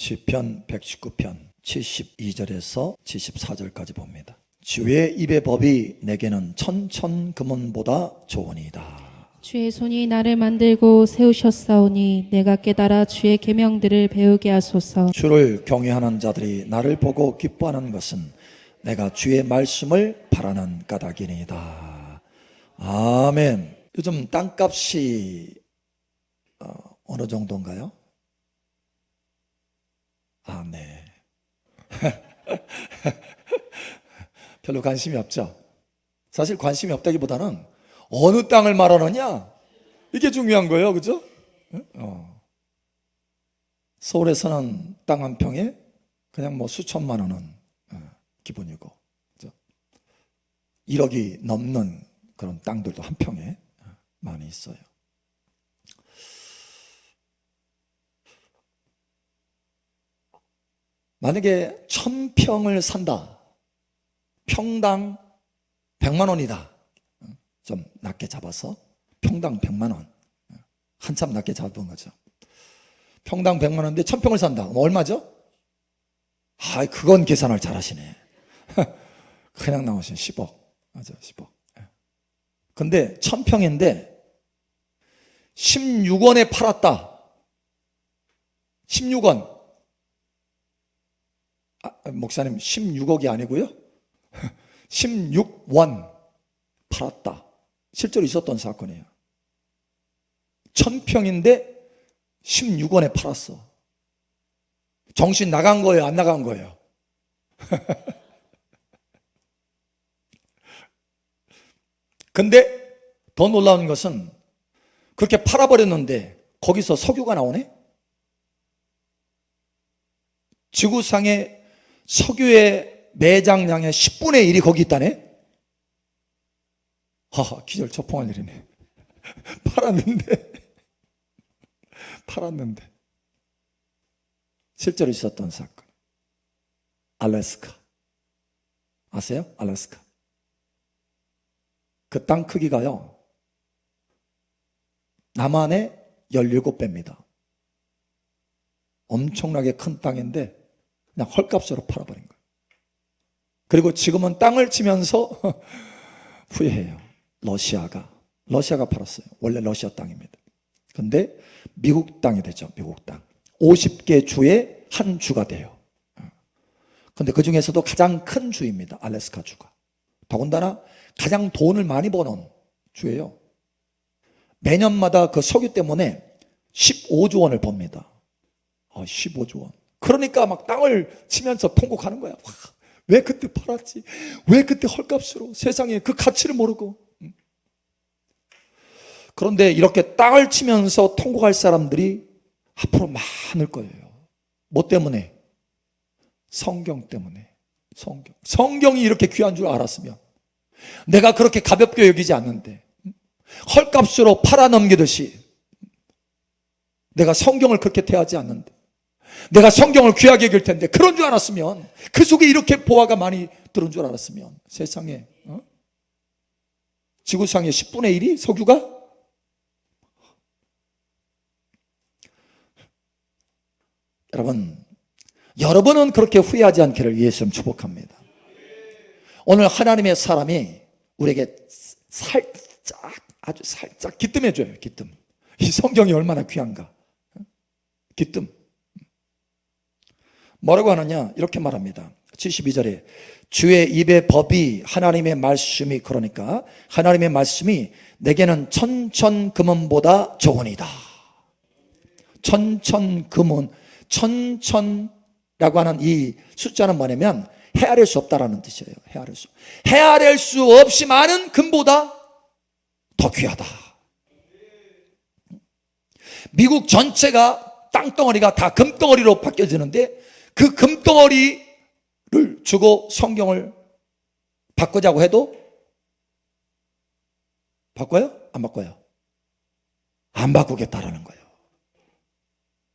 시편 119편 72절에서 74절까지 봅니다. 주의 입의 법이 내게는 천천 금은보다 좋으니이다. 주의 손이 나를 만들고 세우셨사오니 내가 깨달아 주의 계명들을 배우게 하소서. 주를 경외하는 자들이 나를 보고 기뻐하는 것은 내가 주의 말씀을 바라는 까닭이니이다. 아멘. 요즘 땅값이 어, 어느 정도인가요? 아, 네. 별로 관심이 없죠. 사실 관심이 없다기보다는 어느 땅을 말하느냐 이게 중요한 거예요, 그죠? 어. 서울에서는 땅 한 평에 그냥 뭐 수천만 원은 어, 기본이고, 그죠? 1억이 넘는 그런 땅들도 한 평에 어, 많이 있어요. 만약에 천 평을 산다. 평당 100만 원이다. 좀 낮게 잡아서 평당 100만 원. 한참 낮게 잡은 거죠. 평당 100만 원인데 천 평을 산다. 얼마죠? 아, 그건 계산을 잘 하시네. 그냥 나오신 10억. 맞아, 10억. 예. 근데 천 평인데 16원에 팔았다. 16원. 아, 목사님 16억이 아니고요. 16원 팔았다. 실제로 있었던 사건이에요. 천평인데 16원에 팔았어. 정신 나간 거예요? 안 나간 거예요? 근데 더 놀라운 것은 그렇게 팔아버렸는데 거기서 석유가 나오네? 지구상의 석유의 매장량의 10분의 1이 거기 있다네? 하하, 기절 초풍할 일이네. 팔았는데. 팔았는데. 실제로 있었던 사건. 알래스카. 아세요? 알래스카. 그 땅 크기가요. 남한의 17배입니다. 엄청나게 큰 땅인데 그냥 헐값으로 팔아버린 거예요. 그리고 지금은 땅을 치면서 후회해요. 러시아가 러시아가 팔았어요. 원래 러시아 땅입니다. 근데 미국 땅이 되죠. 미국 땅. 50개 주의 한 주가 돼요. 근데 그 중에서도 가장 큰 주입니다. 알래스카 주가. 더군다나 가장 돈을 많이 버는 주예요. 매년마다 그 석유 때문에 15조 원을 법니다. 아, 15조 원. 그러니까 막 땅을 치면서 통곡하는 거야. 와, 왜 그때 팔았지? 왜 그때 헐값으로 세상에 그 가치를 모르고. 그런데 이렇게 땅을 치면서 통곡할 사람들이 앞으로 많을 거예요. 뭐 때문에? 성경 때문에. 성경. 성경이 이렇게 귀한 줄 알았으면 내가 그렇게 가볍게 여기지 않는데 헐값으로 팔아넘기듯이 내가 성경을 그렇게 대하지 않는데 내가 성경을 귀하게 여길 텐데 그런 줄 알았으면 그 속에 이렇게 보화가 많이 들은 줄 알았으면 세상에 어? 지구상의 10분의 1이 석유가 여러분 여러분은 그렇게 후회하지 않기를 예수님 축복합니다. 오늘 하나님의 사람이 우리에게 살짝 아주 살짝 기뜸해 줘요. 기뜸. 이 성경이 얼마나 귀한가. 기뜸. 뭐라고 하느냐? 이렇게 말합니다. 72절에 주의 입의 법이 하나님의 말씀이 그러니까 하나님의 말씀이 내게는 천천 금은보다 좋으니다. 천천 금은 천천라고 하는 이 숫자는 뭐냐면 헤아릴 수 없다라는 뜻이에요. 헤아릴 수. 헤아릴 수 없이 많은 금보다 더 귀하다. 미국 전체가 땅덩어리가 다 금덩어리로 바뀌어지는데 그 금덩어리를 주고 성경을 바꾸자고 해도 바꿔요? 안 바꿔요? 안 바꾸겠다라는 거예요.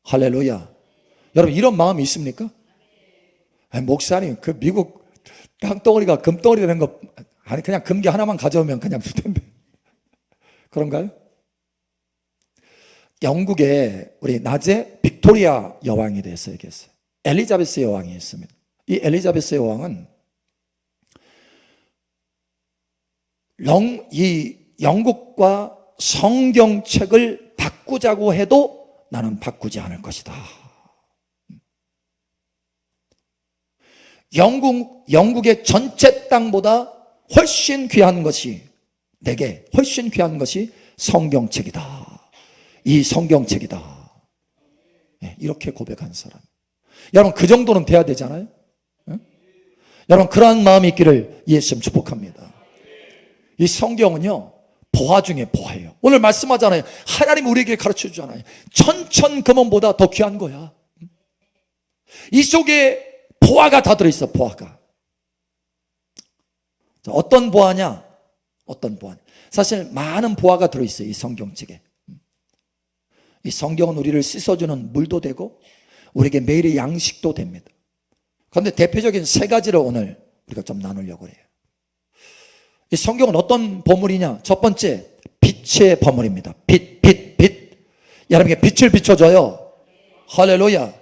할렐루야. 여러분 이런 마음이 있습니까? 목사님 그 미국 땅덩어리가 금덩어리 되는 거 아니 그냥 금괴 하나만 가져오면 그냥 될 텐데 그런가요? 영국에 우리 낮에 빅토리아 여왕에 대해서 얘기했어요. 엘리자베스 여왕이 있습니다. 이 엘리자베스 여왕은 영, 이 영국과 성경책을 바꾸자고 해도 나는 바꾸지 않을 것이다. 영국, 영국의 전체 땅보다 훨씬 귀한 것이, 내게 훨씬 귀한 것이 성경책이다. 이 성경책이다. 예, 이렇게 고백한 사람. 여러분, 그 정도는 돼야 되잖아요? 예? 여러분, 그러한 마음이 있기를 예수님 축복합니다. 이 성경은요, 보화 중에 보화예요. 오늘 말씀하잖아요. 하나님 우리에게 가르쳐 주잖아요. 천천 금원보다 더 귀한 거야. 이 속에 보화가 다 들어있어, 보화가. 자, 어떤 보화냐? 어떤 보화? 사실 많은 보화가 들어있어요, 이 성경책에. 이 성경은 우리를 씻어주는 물도 되고, 우리에게 매일의 양식도 됩니다. 그런데 대표적인 세 가지를 오늘 우리가 좀 나누려고 해요. 이 성경은 어떤 보물이냐? 첫 번째, 빛의 보물입니다. 빛, 빛, 빛. 여러분에게 빛을 비춰줘요. 할렐루야.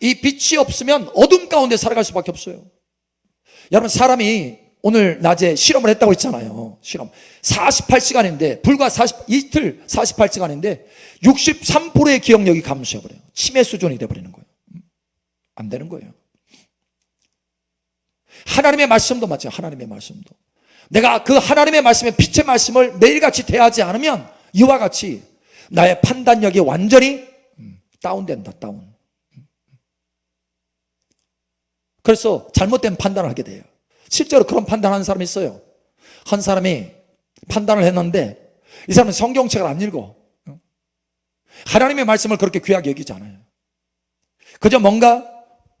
이 빛이 없으면 어둠 가운데 살아갈 수밖에 없어요. 여러분, 사람이 오늘 낮에 실험을 했다고 했잖아요. 실험. 48시간인데, 불과 40, 이틀 48시간인데, 63%의 기억력이 감소해버려요. 치매 수준이 돼버리는 거예요. 안 되는 거예요. 하나님의 말씀도 맞죠. 하나님의 말씀도. 내가 그 하나님의 말씀에 빛의 말씀을 매일같이 대하지 않으면 이와 같이 나의 판단력이 완전히 음, 다운된다, 다운. 그래서 잘못된 판단을 하게 돼요. 실제로 그런 판단하는 사람이 있어요. 한 사람이 판단을 했는데 이 사람은 성경책을 안 읽어. 하나님의 말씀을 그렇게 귀하게 여기지 않아요. 그저 뭔가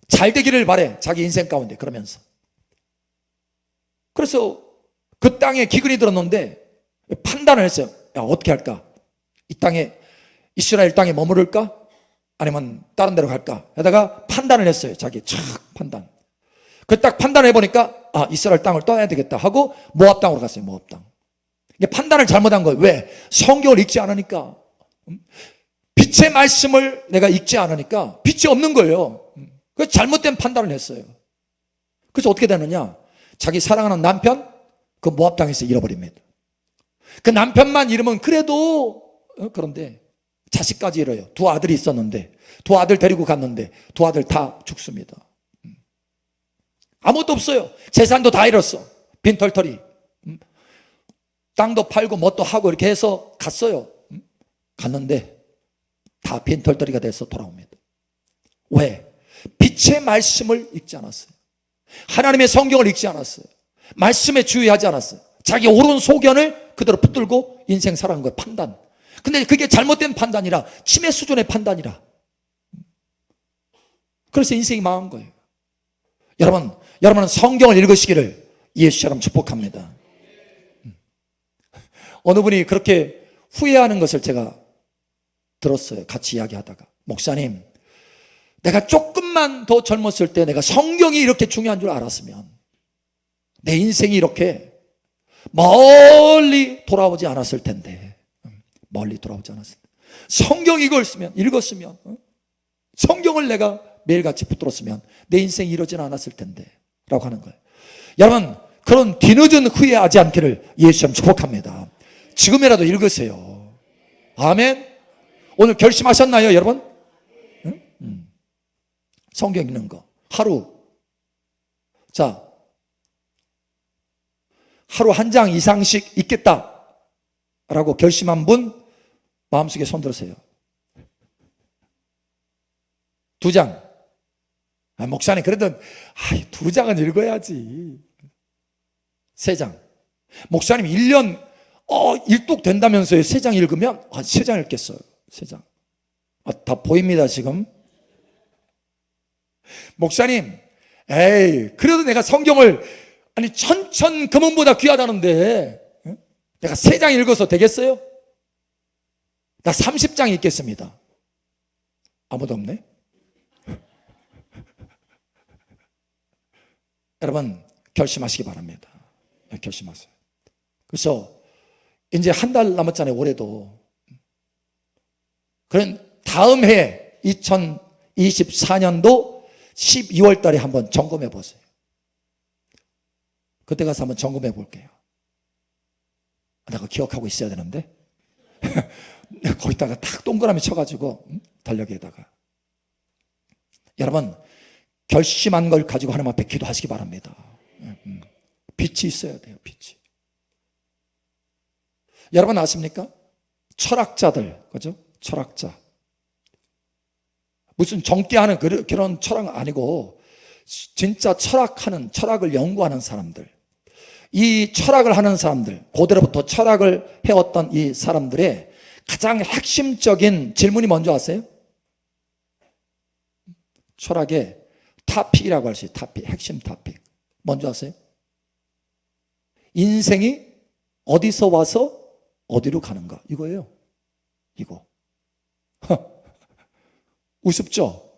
잘 되기를 바래. 자기 인생 가운데 그러면서. 그래서 그 땅에 기근이 들었는데 판단을 했어요. 야, 어떻게 할까? 이 땅에, 이스라엘 땅에 머무를까? 아니면 다른 데로 갈까? 하다가 판단을 했어요. 자기 착 판단. 그 딱 판단해 보니까 아, 이스라엘 땅을 떠나야 되겠다 하고 모압 땅으로 갔어요. 모압 땅. 이게 판단을 잘못한 거예요. 왜? 성경을 읽지 않으니까. 음? 빛의 말씀을 내가 읽지 않으니까 빛이 없는 거예요. 음. 그래서 잘못된 판단을 했어요. 그래서 어떻게 되느냐? 자기 사랑하는 남편 그 모압 땅에서 잃어버립니다. 그 남편만 잃으면 그래도 어, 그런데 자식까지 잃어요. 두 아들이 있었는데 두 아들 데리고 갔는데 두 아들 다 죽습니다. 음. 아무것도 없어요. 재산도 다 잃었어. 빈털터리. 음. 땅도 팔고 뭣도 하고 이렇게 해서 갔어요. 음. 갔는데 다 빈털터리가 돼서 돌아옵니다. 왜? 빛의 말씀을 읽지 않았어요. 하나님의 성경을 읽지 않았어요. 말씀에 주의하지 않았어요. 자기 옳은 소견을 그대로 붙들고 인생 살아간 거예요. 판단. 근데 그게 잘못된 판단이라 치매 수준의 판단이라. 그래서 인생이 망한 거예요. 여러분, 여러분은 성경을 읽으시기를 예수처럼 축복합니다. 어느 분이 그렇게 후회하는 것을 제가 들었어요. 같이 이야기하다가. 목사님, 내가 조금만 더 젊었을 때 내가 성경이 이렇게 중요한 줄 알았으면 내 인생이 이렇게 멀리 돌아오지 않았을 텐데. 멀리 돌아오지 않았을 텐데. 성경 읽었으면, 읽었으면, 어? 성경을 내가 매일같이 붙들었으면 내 인생이 이러지는 않았을 텐데. 라고 하는 거예요. 여러분, 그런 뒤늦은 후회하지 않기를 예수님 축복합니다. 지금이라도 읽으세요. 아멘. 오늘 결심하셨나요, 여러분? 응? 음. 성경 읽는 거. 하루. 자, 하루 한 장 이상씩 읽겠다. 라고 결심한 분, 마음속에 손 들으세요. 두 장. 아, 목사님, 그래도, 아, 두 장은 읽어야지. 세 장. 목사님, 1년, 어, 일독 된다면서요. 세 장 읽으면, 아, 세 장 읽겠어요. 세 장. 아, 다 보입니다, 지금. 목사님, 에이, 그래도 내가 성경을 아니 천천 금은보다 귀하다는데 응? 내가 세 장 읽어서 되겠어요? 나 30장 읽겠습니다. 아무도 없네? 여러분 결심하시기 바랍니다. 네, 결심하세요. 그래서 이제 한 달 남았잖아요. 올해도. 그런 다음 해 2024년도 12월 달에 한번 점검해 보세요. 그때 가서 한번 점검해 볼게요. 내가 기억하고 있어야 되는데. 거기다가 탁 동그라미 쳐가지고, 음? 달력에다가. 여러분, 결심한 걸 가지고 하나님 앞에 기도하시기 바랍니다. 음, 음. 빛이 있어야 돼요, 빛이. 여러분 아십니까? 철학자들, 그죠? 철학자. 무슨 정계하는 그런- 그런 철학 아니고, 진짜 철학하는, 철학을 연구하는 사람들. 이 철학을 하는 사람들, 고대로부터 철학을 해왔던 이 사람들의 가장 핵심적인 질문이 뭔지 아세요? 철학의 타픽이라고 할 수 있어요. 타픽, 핵심 타픽. 뭔지 아세요? 인생이 어디서 와서 어디로 가는가? 이거예요. 이거. 우습죠?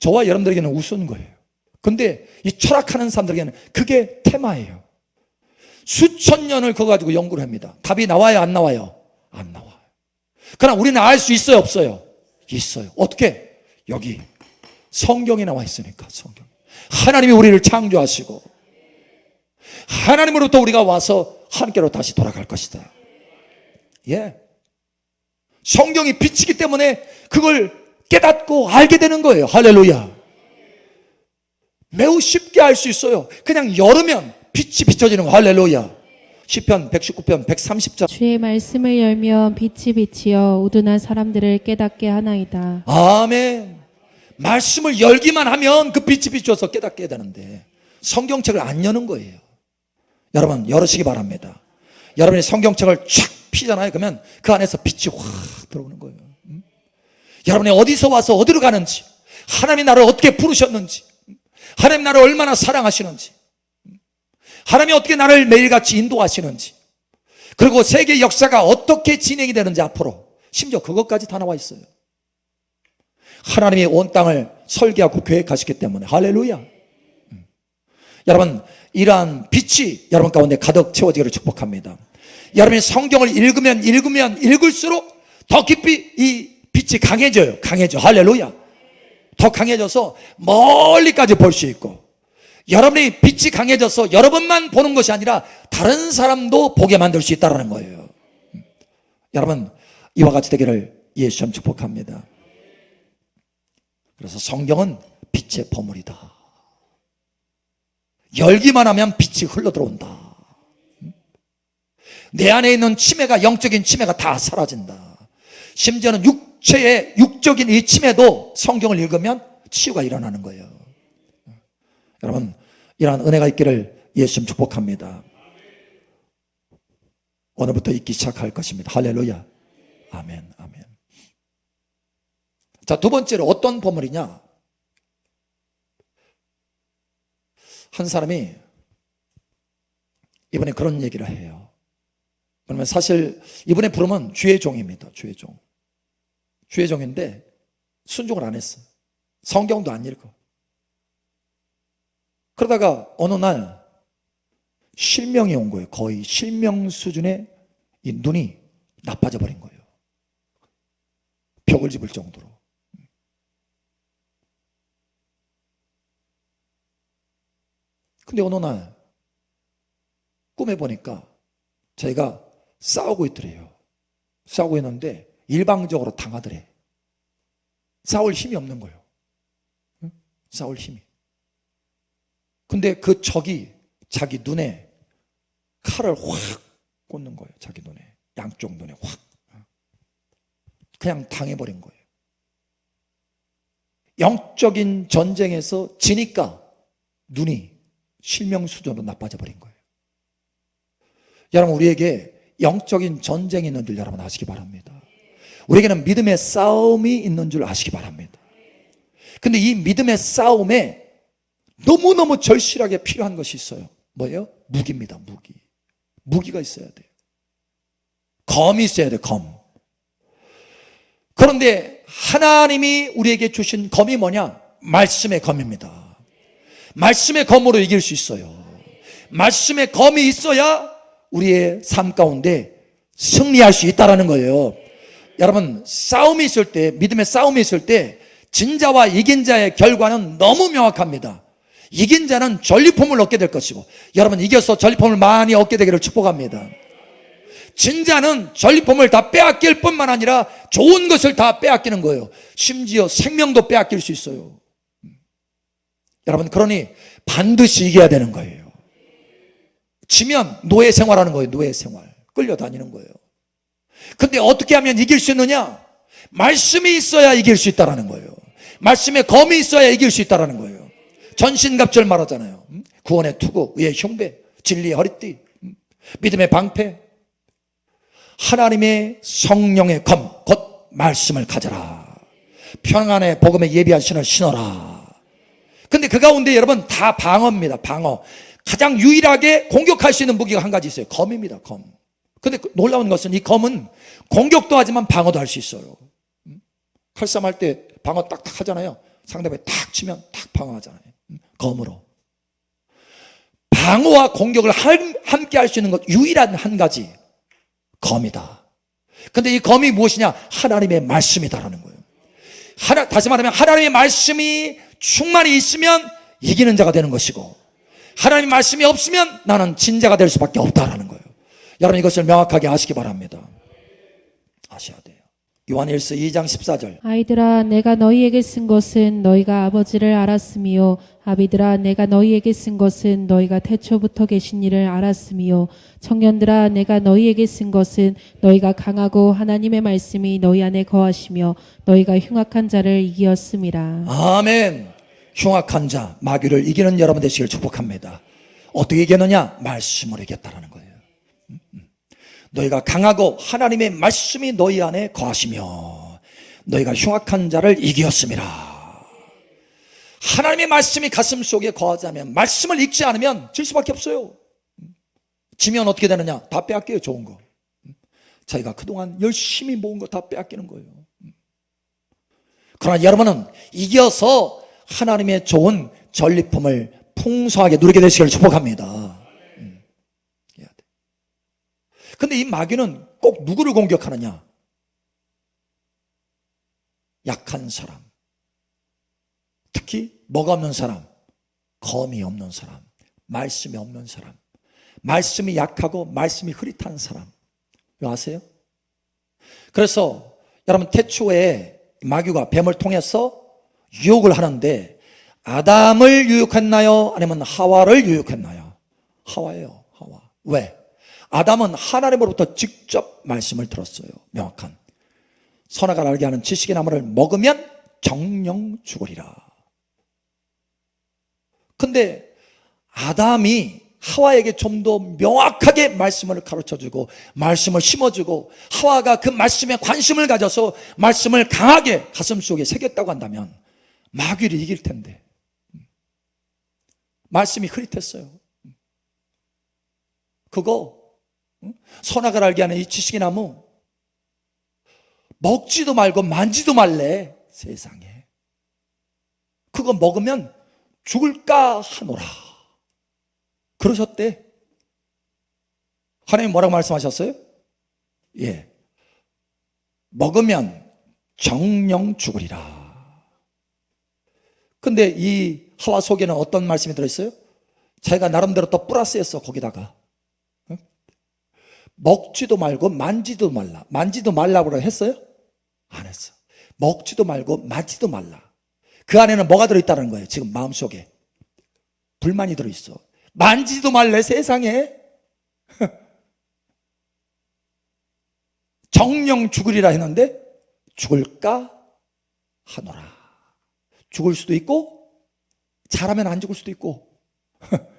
저와 여러분들에게는 우스운 거예요. 근데 이 철학하는 사람들에게는 그게 테마예요. 수천 년을 그거 가지고 연구를 합니다. 답이 나와요, 안 나와요? 안 나와요. 그러나 우리는 알 수 있어요, 없어요? 있어요. 어떻게? 여기 성경에 나와 있으니까 성경. 하나님이 우리를 창조하시고 하나님으로부터 우리가 와서 하나님께로 다시 돌아갈 것이다. 예. 성경이 빛이기 때문에 그걸 깨닫고 알게 되는 거예요. 할렐루야. 매우 쉽게 알 수 있어요. 그냥 열으면 빛이 비춰지는 거. 할렐루야. 시편 119편 130절. 주의 말씀을 열면 빛이 비치어 우둔한 사람들을 깨닫게 하나이다. 아멘. 말씀을 열기만 하면 그 빛이 비춰서 깨닫게 되는데 성경책을 안 여는 거예요. 여러분 열으시기 바랍니다. 여러분이 성경책을 쫙 피잖아요. 그러면 그 안에서 빛이 확 들어오는 거예요. 음? 여러분이 어디서 와서 어디로 가는지, 하나님이 나를 어떻게 부르셨는지, 하나님 나를 얼마나 사랑하시는지, 음? 하나님이 어떻게 나를 매일같이 인도하시는지, 그리고 세계 역사가 어떻게 진행이 되는지 앞으로 심지어 그것까지 다 나와 있어요. 하나님이 온 땅을 설계하고 계획하시기 때문에 할렐루야. 음. 여러분 이러한 빛이 여러분 가운데 가득 채워지기를 축복합니다. 여러분이 성경을 읽으면 읽으면 읽을수록 더 깊이 이 빛이 강해져요. 강해져. 할렐루야. 더 강해져서 멀리까지 볼 수 있고 여러분이 빛이 강해져서 여러분만 보는 것이 아니라 다른 사람도 보게 만들 수 있다는 거예요. 음. 여러분 이와 같이 되기를 예수님 축복합니다. 그래서 성경은 빛의 보물이다. 열기만 하면 빛이 흘러 들어온다. 내 안에 있는 치매가 영적인 치매가 다 사라진다. 심지어는 육체의 육적인 이 치매도 성경을 읽으면 치유가 일어나는 거예요. 여러분 이러한 은혜가 있기를 예수님 축복합니다. 오늘부터 읽기 시작할 것입니다. 할렐루야. 아멘. 자, 두 번째로 어떤 보물이냐? 한 사람이 이번에 그런 얘기를 해요. 그러면 사실 이번에 부르면 주의 종입니다. 주의 종. 주의 종인데 순종을 안 했어. 성경도 안 읽어. 그러다가 어느 날 실명이 온 거예요. 거의 실명 수준의 이 눈이 나빠져 버린 거예요. 벽을 집을 정도로. 근데 어느 날 꿈에 보니까 저희가 싸우고 있더래요. 싸우고 있는데 일방적으로 당하더래. 싸울 힘이 없는 거예요. 응? 싸울 힘이. 근데 그 적이 자기 눈에 칼을 확 꽂는 거예요. 자기 눈에. 양쪽 눈에 확. 그냥 당해버린 거예요. 영적인 전쟁에서 지니까 눈이 실명 수준으로 나빠져 버린 거예요. 여러분 우리에게 영적인 전쟁이 있는 줄 여러분 아시기 바랍니다. 우리에게는 믿음의 싸움이 있는 줄 아시기 바랍니다. 근데 이 믿음의 싸움에 너무너무 절실하게 필요한 것이 있어요. 뭐예요? 무기입니다. 무기. 무기가 있어야 돼요. 검이 있어야 돼요. 검. 그런데 하나님이 우리에게 주신 검이 뭐냐? 말씀의 검입니다. 말씀의 검으로 이길 수 있어요. 말씀의 검이 있어야 우리의 삶 가운데 승리할 수 있다라는 거예요. 여러분, 싸움이 있을 때, 믿음의 싸움이 있을 때, 진자와 이긴 자의 결과는 너무 명확합니다. 이긴 자는 전리품을 얻게 될 것이고 여러분 이겨서 전리품을 많이 얻게 되기를 축복합니다. 진자는 전리품을 다 빼앗길 뿐만 아니라 좋은 것을 다 빼앗기는 거예요. 심지어 생명도 빼앗길 수 있어요. 여러분 그러니 반드시 이겨야 되는 거예요. 지면 노예 생활하는 거예요. 노예 생활. 끌려다니는 거예요. 근데 어떻게 하면 이길 수 있느냐? 말씀이 있어야 이길 수 있다라는 거예요. 말씀에 검이 있어야 이길 수 있다라는 거예요. 전신갑절 말하잖아요. 음? 구원의 투구, 의의 흉배, 진리의 허리띠, 음? 믿음의 방패, 하나님의 성령의 검, 곧 말씀을 가져라. 평안의 복음에 예비한 신을 신어라. 근데 그 가운데 여러분 다 방어입니다. 방어. 가장 유일하게 공격할 수 있는 무기가 한 가지 있어요. 검입니다. 검. 근데 그 놀라운 것은 이 검은 공격도 하지만 방어도 할 수 있어요. 음? 칼싸움 할 때 방어 딱딱 하잖아요. 상대방이 탁 치면 탁 방어하잖아요. 음? 검으로. 방어와 공격을 할- 함께 할 수 있는 것 유일한 한 가지 검이다. 근데 이 검이 무엇이냐? 하나님의 말씀이다라는 거예요. 하나, 다시 말하면 하나님의 말씀이 충만히 있으면 이기는 자가 되는 것이고 하나님의 말씀이 없으면 나는 진자가 될 수밖에 없다라는 거예요. 여러분 이것을 명확하게 아시기 바랍니다. 아셔야 돼요. 요한일서 2장 14절. 아이들아 내가 너희에게 쓴 것은 너희가 아버지를 알았으며 아비들아 내가 너희에게 쓴 것은 너희가 태초부터 계신 이를 알았으며 청년들아 내가 너희에게 쓴 것은 너희가 강하고 하나님의 말씀이 너희 안에 거하시며 너희가 흉악한 자를 이기었음이라 아멘. 흉악한 자, 마귀를 이기는 여러분 되시길 축복합니다. 어떻게 이겼느냐? 말씀으로 이겼다라는 거예요. 음, 음. 너희가 강하고 하나님의 말씀이 너희 안에 거하시며 너희가 흉악한 자를 이기었음이라. 하나님의 말씀이 가슴 속에 거하자면 말씀을 읽지 않으면 질 수밖에 없어요. 음. 지면 어떻게 되느냐? 다 빼앗겨요, 좋은 거. 음. 자기가 그동안 열심히 모은 거 다 빼앗기는 거예요. 그러나 여러분은 이겨서 하나님의 좋은 전리품을 풍성하게 누리게 되시기를 축복합니다. 근데 이 마귀는 꼭 누구를 공격하느냐? 약한 사람. 특히 뭐가 없는 사람, 검이 없는 사람, 말씀이 없는 사람, 말씀이 약하고 말씀이 흐릿한 사람. 이거 아세요? 그래서 여러분 태초에 마귀가 뱀을 통해서 유혹을 하는데 아담을 유혹했나요? 아니면 하와를 유혹했나요? 하와예요. 하와. 왜? 아담은 하나님으로부터 직접 말씀을 들었어요. 명확한. 선악을 알게 하는 지식의 나무를 먹으면 정령 죽으리라. 근데 아담이 하와에게 좀 더 명확하게 말씀을 가르쳐 주고 말씀을 심어 주고 하와가 그 말씀에 관심을 가져서 말씀을 강하게 가슴 속에 새겼다고 한다면 마귀를 이길 텐데. 말씀이 흐릿했어요. 그거 응? 선악을 알게 하는 이 지식의 나무 먹지도 말고 만지도 말래 세상에. 그거 먹으면 죽을까 하노라. 그러셨대. 하나님 뭐라고 말씀하셨어요? 예. 먹으면 정령 죽으리라. 근데 이 하와 속에는 어떤 말씀이 들어있어요? 자기가 나름대로 또 플러스했어, 거기다가. 응? 먹지도 말고 만지도 말라. 만지도 말라고 했어요? 안 했어. 먹지도 말고 만지도 말라. 그 안에는 뭐가 들어있다는 거예요, 지금 마음속에. 불만이 들어있어. 만지도 말래, 세상에. 정령 죽으리라 했는데, 죽을까 하노라. 죽을 수도 있고, 잘하면 안 죽을 수도 있고,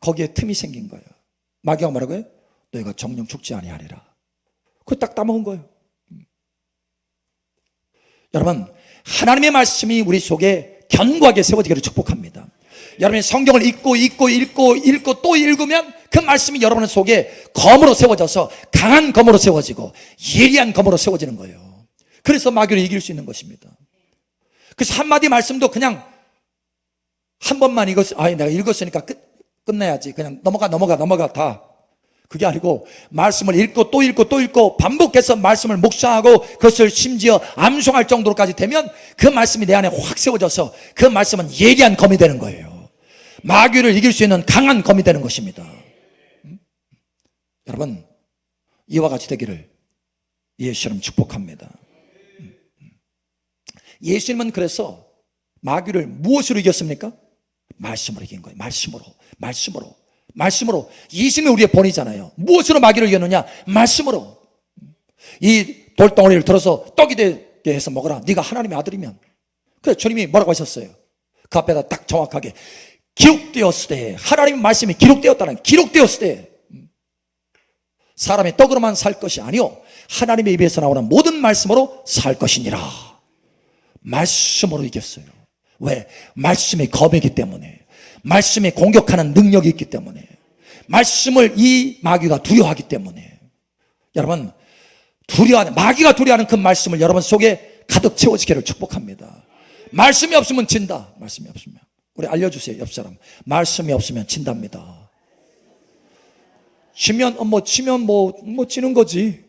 거기에 틈이 생긴 거예요. 마귀가 뭐라고요? 너희가 정령 죽지 아니하리라. 그거 딱 따먹은 거예요. 여러분, 하나님의 말씀이 우리 속에 견고하게 세워지기를 축복합니다. 여러분이 성경을 읽고 읽고 읽고 읽고 또 읽으면 그 말씀이 여러분 속에 검으로 세워져서 강한 검으로 세워지고 예리한 검으로 세워지는 거예요. 그래서 마귀를 이길 수 있는 것입니다. 그래서 한마디 말씀도 그냥 한 번만 읽었, 아, 내가 읽었으니까 끝, 끝내야지. 그냥 넘어가, 넘어가, 넘어가, 다. 그게 아니고 말씀을 읽고 또 읽고 또 읽고 반복해서 말씀을 묵상하고 그것을 심지어 암송할 정도로까지 되면 그 말씀이 내 안에 확 세워져서 그 말씀은 예리한 검이 되는 거예요. 마귀를 이길 수 있는 강한 검이 되는 것입니다. 음? 여러분 이와 같이 되기를 예수님 축복합니다. 음, 음. 예수님은 그래서 마귀를 무엇으로 이겼습니까? 말씀으로 이긴 거예요. 말씀으로, 말씀으로, 말씀으로. 예수님이 우리의 본이잖아요. 무엇으로 마귀를 이겼느냐? 말씀으로. 이 돌덩어리를 들어서 떡이 되게 해서 먹어라. 네가 하나님의 아들이면. 그래 주님이 뭐라고 하셨어요? 그 앞에다 딱 정확하게 기록되었을 때 하나님의 말씀이 기록되었다는 기록되었을 때 사람의 떡으로만 살 것이 아니요 하나님의 입에서 나오는 모든 말씀으로 살 것이니라. 말씀으로 이겼어요. 왜? 말씀이 검이기 때문에. 말씀이 공격하는 능력이 있기 때문에. 말씀을 이 마귀가 두려워하기 때문에. 여러분, 두려워하는, 마귀가 두려워하는 그 말씀을 여러분 속에 가득 채워지기를 축복합니다. 말씀이 없으면 진다. 말씀이 없으면. 우리 알려주세요, 옆 사람. 말씀이 없으면 진답니다. 지면, 어, 뭐, 지면 뭐, 뭐, 지는 거지.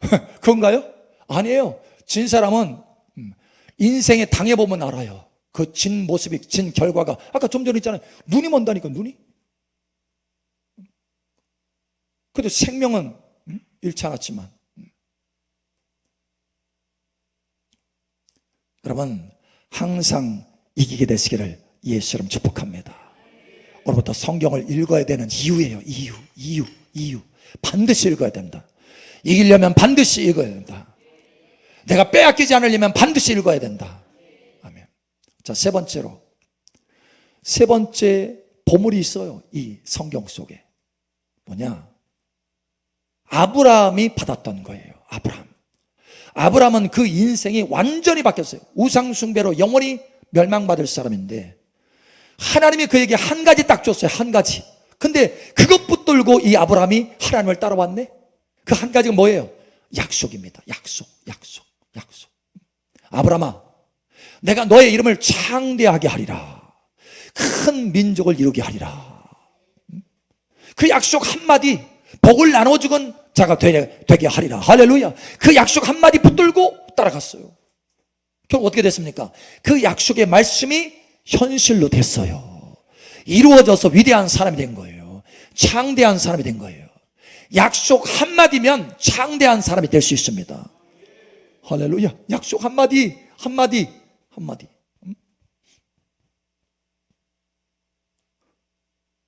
그건가요? 아니에요. 진 사람은 음, 인생에 당해보면 알아요. 그 진 모습이, 진 결과가. 아까 좀 전에 있잖아요. 눈이 먼다니까, 눈이. 그래도 생명은 음, 잃지 않았지만. 음. 여러분, 항상 이기게 되시기를 예수처럼 축복합니다. 오늘부터 성경을 읽어야 되는 이유예요. 이유, 이유, 이유. 반드시 읽어야 된다. 이기려면 반드시 읽어야 된다. 내가 빼앗기지 않으려면 반드시 읽어야 된다. 자, 세 번째로. 세 번째 보물이 있어요. 이 성경 속에. 뭐냐? 아브라함이 받았던 거예요. 아브라함. 아브라함은 그 인생이 완전히 바뀌었어요. 우상숭배로 영원히 멸망받을 사람인데 하나님이 그에게 한 가지 딱 줬어요. 한 가지. 근데 그것 붙들고 이 아브라함이 하나님을 따라왔네? 그 한 가지가 뭐예요? 약속입니다. 약속, 약속, 약속. 아브라함아, 내가 너의 이름을 창대하게 하리라. 큰 민족을 이루게 하리라. 그 약속 한마디, 복을 나눠 주건 자가 되게, 되게 하리라. 할렐루야. 그 약속 한마디 붙들고 따라갔어요. 결국 어떻게 됐습니까? 그 약속의 말씀이 현실로 됐어요. 이루어져서 위대한 사람이 된 거예요. 창대한 사람이 된 거예요. 약속 한마디면 창대한 사람이 될 수 있습니다. 할렐루야. 약속 한마디, 한마디, 한마디. 음?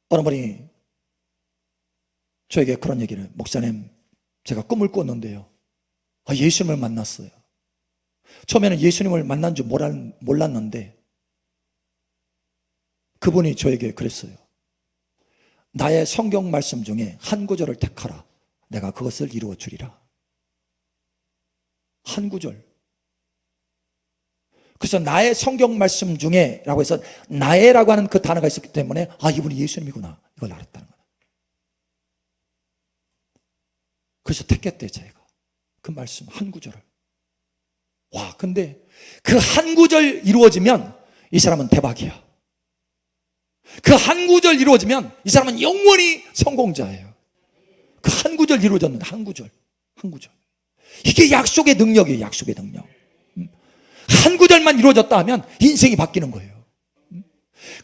어느 분이 저에게 그런 얘기를, 목사님, 제가 꿈을 꿨는데요. 아, 예수님을 만났어요. 처음에는 예수님을 만난 줄 몰랐- 몰랐는데, 그분이 저에게 그랬어요. 나의 성경 말씀 중에 한 구절을 택하라. 내가 그것을 이루어 주리라. 한 구절. 그래서 나의 성경 말씀 중에 라고 해서 나의라고 하는 그 단어가 있었기 때문에 아, 이분이 예수님이구나. 이걸 알았다는 거예요. 그래서 택했대, 제가. 그 말씀 한 구절을. 와, 근데 그 한 구절 이루어지면 이 사람은 대박이야. 그 한 구절 이루어지면 이 사람은 영원히 성공자예요. 그 한 구절 이루어졌는데 한 구절, 한 구절. 이게 약속의 능력이에요. 약속의 능력. 음. 한 구절만 이루어졌다 하면 인생이 바뀌는 거예요. 음.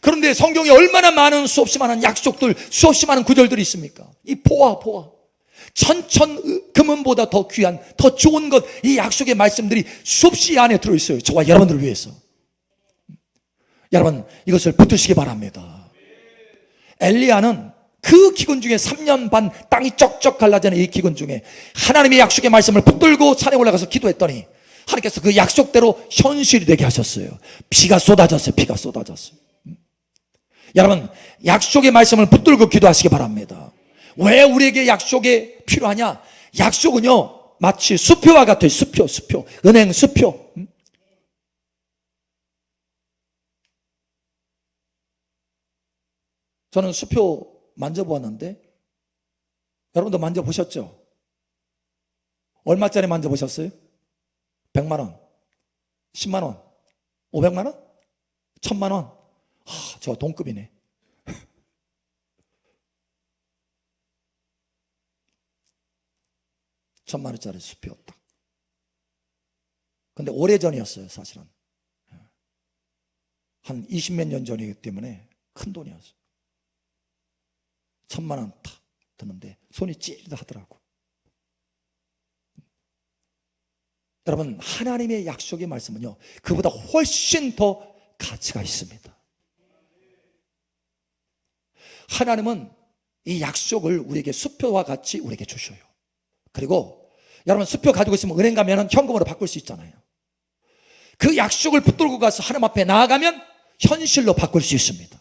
그런데 성경에 얼마나 많은 수없이 많은 약속들, 수없이 많은 구절들이 있습니까? 이 포화, 포화. 천천 금은보다 더 귀한, 더 좋은 것, 이 약속의 말씀들이 수없이 안에 들어있어요. 저와 여러분들을 위해서. 여러분, 이것을 붙드시기 바랍니다. 엘리야는 그 기근 중에 3년 반 땅이 쩍쩍 갈라지는 이 기근 중에 하나님의 약속의 말씀을 붙들고 산에 올라가서 기도했더니 하나님께서 그 약속대로 현실이 되게 하셨어요. 비가 쏟아졌어요. 비가 쏟아졌어요. 음. 여러분, 약속의 말씀을 붙들고 기도하시기 바랍니다. 왜 우리에게 약속이 필요하냐? 약속은요, 마치 수표와 같아요. 수표, 수표. 은행 수표. 음? 저는 수표 만져보았는데, 여러분도 만져보셨죠? 얼마 짜리 만져보셨어요? 100만 원, 10만 원, 500만 원, 1000만 원. 아, 저 동급이네. 천만 원짜리 수표였다. 근데 오래전이었어요, 사실은. 한 20몇 년 전이기 때문에 큰 돈이었어요. 천만 원 탁 드는데 손이 찌릿 하더라고. 여러분, 하나님의 약속의 말씀은요, 그보다 훨씬 더 가치가 있습니다. 하나님은 이 약속을 우리에게 수표와 같이 우리에게 주셔요. 그리고 여러분 수표 가지고 있으면 은행 가면 현금으로 바꿀 수 있잖아요. 그 약속을 붙들고 가서 하나님 앞에 나아가면 현실로 바꿀 수 있습니다.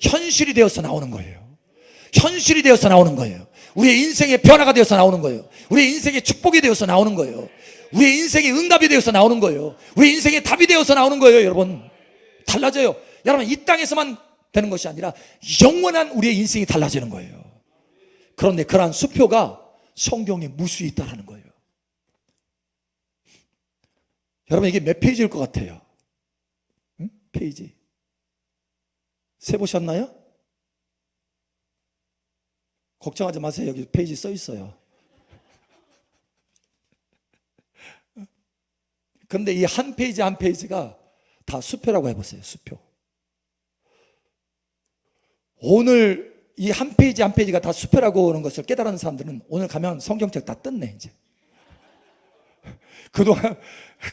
현실이 되어서 나오는 거예요. 현실이 되어서 나오는 거예요. 우리의 인생의 변화가 되어서 나오는 거예요. 우리의 인생의 축복이 되어서 나오는 거예요. 우리의 인생의 응답이 되어서 나오는 거예요. 우리의 인생의 답이 되어서 나오는 거예요, 여러분. 달라져요. 여러분, 이 땅에서만 되는 것이 아니라 영원한 우리의 인생이 달라지는 거예요. 그런데 그러한 수표가 성경에 무수히 있다라는 거예요. 여러분, 이게 몇 페이지일 것 같아요? 응? 페이지. 세보셨나요? 걱정하지 마세요. 여기 페이지 써 있어요. 근데 이 한 페이지 한 페이지가 다 수표라고 해보세요. 수표. 오늘 이 한 페이지 한 페이지가 다 수표라고 하는 것을 깨달은 사람들은 오늘 가면 성경책 다 뜯네 이제. 그동안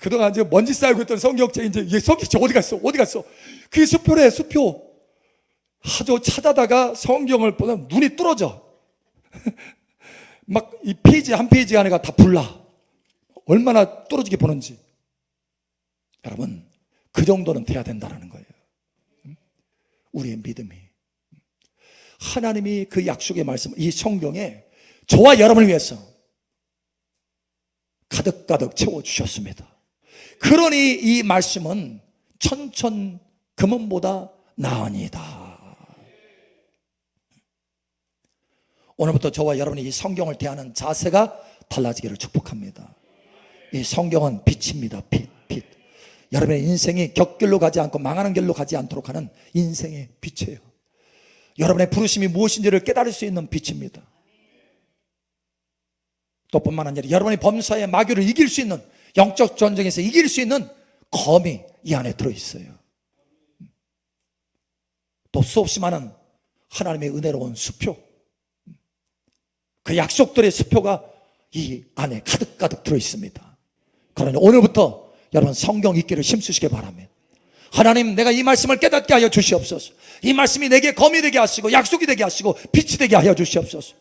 그동안 이제 먼지 쌓이고 있던 성경책 이제 얘 성경책 어디 갔어? 어디 갔어? 그게 수표래 수표. 아주 찾아다가 성경을 보면 눈이 뚫어져. 막 이 페이지 한 페이지 안에가 다 불나. 얼마나 뚫어지게 보는지. 여러분, 그 정도는 돼야 된다는 거예요. 우리의 믿음이. 하나님이 그 약속의 말씀, 이 성경에 저와 여러분을 위해서 가득가득 채워주셨습니다. 그러니 이 말씀은 천천 금은보다 나으니다. 오늘부터 저와 여러분이 이 성경을 대하는 자세가 달라지기를 축복합니다. 이 성경은 빛입니다. 빛, 빛. 여러분의 인생이 격길로 가지 않고 망하는 길로 가지 않도록 하는 인생의 빛이에요. 여러분의 부르심이 무엇인지를 깨달을 수 있는 빛입니다. 또 뿐만 아니라 여러분의 범사의 마귀를 이길 수 있는 영적 전쟁에서 이길 수 있는 검이 이 안에 들어있어요. 또 수없이 많은 하나님의 은혜로운 수표. 그 약속들의 수표가 이 안에 가득가득 들어있습니다. 그러니 오늘부터 여러분 성경 읽기를 힘쓰시기 바랍니다. 하나님 내가 이 말씀을 깨닫게 하여 주시옵소서. 이 말씀이 내게 검이 되게 하시고 약속이 되게 하시고 빛이 되게 하여 주시옵소서.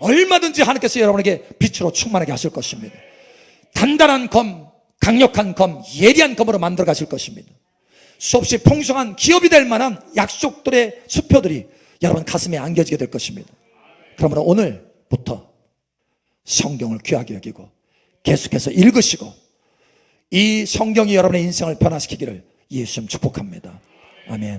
얼마든지 하나님께서 여러분에게 빛으로 충만하게 하실 것입니다. 단단한 검, 강력한 검, 예리한 검으로 만들어 가실 것입니다. 수없이 풍성한 기업이 될 만한 약속들의 수표들이 여러분 가슴에 안겨지게 될 것입니다. 그러므로 오늘부터 성경을 귀하게 여기고 계속해서 읽으시고 이 성경이 여러분의 인생을 변화시키기를 예수님 축복합니다. 아멘.